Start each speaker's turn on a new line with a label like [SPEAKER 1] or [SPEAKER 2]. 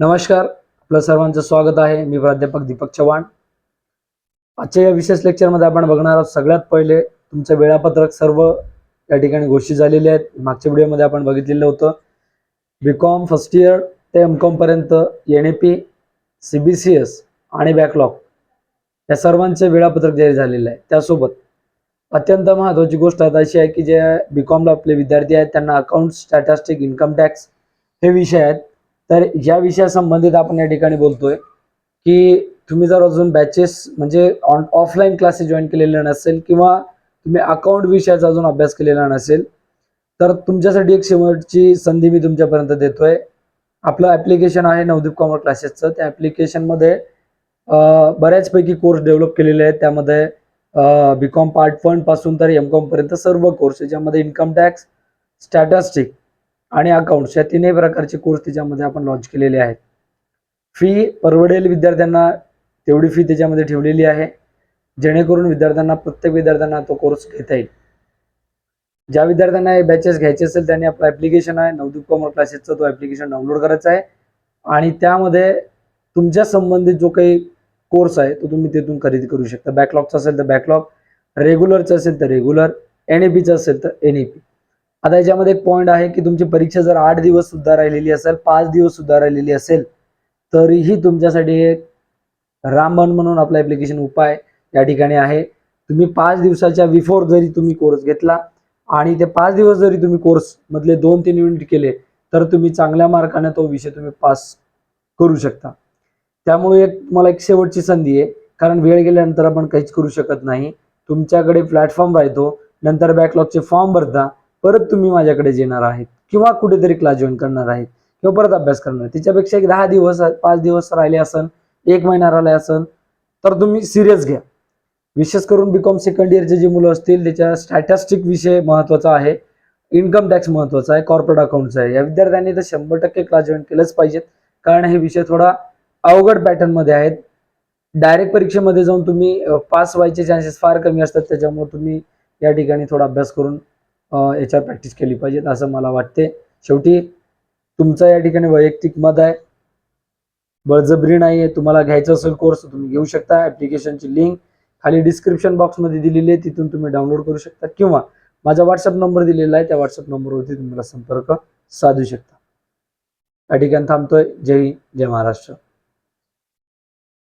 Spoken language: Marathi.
[SPEAKER 1] नमस्कार. आपलं सर्वांचं स्वागत आहे. मी प्राध्यापक दीपक चव्हाण. आजच्या या विशेष लेक्चरमध्ये आपण बघणार आहोत सगळ्यात पहिले तुमचं वेळापत्रक सर्व या ठिकाणी घोषित झालेले आहेत. मागच्या व्हिडिओमध्ये आपण बघितलेलं होतं. बी कॉम फर्स्ट इयर ते M कॉमपर्यंत N A P C B C S आणि बॅकलॉग या सर्वांचे वेळापत्रक जाहीर झालेलं आहे. त्यासोबत अत्यंत महत्त्वाची गोष्ट आता अशी आहे की जे बी कॉमला आपले विद्यार्थी आहेत त्यांना अकाउंट स्टॅटिस्टिक इन्कम टॅक्स हे विषय आहेत. तर या विषयासंबंधित आपण या ठिकाणी बोलतोय की तुम्ही जर अजून बॅचेस म्हणजे ऑन ऑफलाईन क्लासेस जॉईन केलेले नसेल किंवा तुम्ही अकाउंट विषयाचा अजून अभ्यास केलेला नसेल तर तुमच्यासाठी एक शेवटची संधी मी तुमच्यापर्यंत देतोय. आपलं ॲप्लिकेशन आहे नवदीप कॉमर क्लासेसचं त्या ॲप्लिकेशनमध्ये बऱ्याचपैकी कोर्स डेव्हलप केलेले आहेत. त्यामध्ये बी कॉम पार्ट वनपासून तर एम कॉमपर्यंत सर्व कोर्स ज्यामध्ये इन्कम टॅक्स स्टॅटिस्टिक आणि अकाउंट्स या तिन्ही प्रकारचे कोर्स त्याच्यामध्ये आपण लॉन्च केलेले आहेत. फी परवडेल विद्यार्थ्यांना तेवढी फी त्याच्यामध्ये ठेवलेली आहे. जेणेकरून विद्यार्थ्यांना प्रत्येक विद्यार्थ्यांना तो कोर्स घेता येईल. ज्या विद्यार्थ्यांना हे बॅचेस घ्यायचे असेल त्यांनी आपलं ॲप्लिकेशन आहे नवदीप कॉमर क्लासेसचं तो ॲप्लिकेशन डाउनलोड करायचा आहे. आणि त्यामध्ये तुमच्या संबंधित जो काही कोर्स आहे तो तुम्ही तिथून खरेदी करू शकता. बॅकलॉगचा असेल तर बॅकलॉग रेग्युलरचं असेल तर रेग्युलर एन ई पीचं असेल तर एन ई पी आता याच्यामध्ये एक पॉईंट आहे की तुमची परीक्षा जर आठ दिवस सुद्धा राहिलेली असेल पाच दिवस सुद्धा राहिलेली असेल तरीही तुमच्यासाठी एक रामबन म्हणून आपला ॲप्लिकेशन उपाय या ठिकाणी आहे. तुम्ही पाच दिवसाच्या बिफोर जरी तुम्ही कोर्स घेतला आणि ते पाच दिवस जरी तुम्ही कोर्स मधले दोन तीन युनिट केले तर तुम्ही चांगल्या मार्काने तो विषय तुम्ही पास करू शकता. त्यामुळे एक तुम्हाला एक शेवटची संधी आहे कारण वेळ गेल्यानंतर आपण काहीच करू शकत नाही. तुमच्याकडे प्लॅटफॉर्म राहतो नंतर बॅकलॉगचे फॉर्म भरता परत तुम्ही माझ्याकडे येणार आहेत किंवा कुठेतरी क्लास जॉईन करणार आहेत किंवा परत अभ्यास करणार तिच्यापेक्षा त्याच्यापेक्षा एक दहा दिवस पाच दिवस राहिले असन एक महिना राहिले असन तर तुम्ही सिरियस घ्या. विशेष करून बीकॉम सेकंड इयरचे जे मुलं असतील त्याच्या स्टॅटिस्टिक विषय महत्त्वाचा आहे इन्कम टॅक्स महत्त्वाचा आहे कॉर्पोरेट अकाउंटचा आहे. या विद्यार्थ्यांनी तर शंभर टक्के क्लास जॉईन केलंच पाहिजेत. कारण हे विषय थोडा अवघड पॅटर्नमध्ये आहेत. डायरेक्ट परीक्षेमध्ये जाऊन तुम्ही पास व्हायचे चान्सेस फार कमी असतात. त्याच्यामुळे तुम्ही या ठिकाणी थोडा अभ्यास करून याच्यावर प्रॅक्टिस केली पाहिजेत असं मला वाटते. शेवटी तुमचं या ठिकाणी वैयक्तिक मत आहे. बळजबरी नाही आहे तुम्हाला घ्यायचं असेल कोर्स तुम्ही घेऊ शकता. ॲप्लिकेशनची लिंक खाली डिस्क्रिप्शन बॉक्समध्ये दिलेली आहे तिथून तुम्ही डाउनलोड करू शकता. किंवा माझा व्हॉट्सअप नंबर दिलेला आहे त्या व्हॉट्सअप नंबरवरती तुम्हाला संपर्क साधू शकता. या ठिकाणी थांबतोय. जय हिंद जय महाराष्ट्र.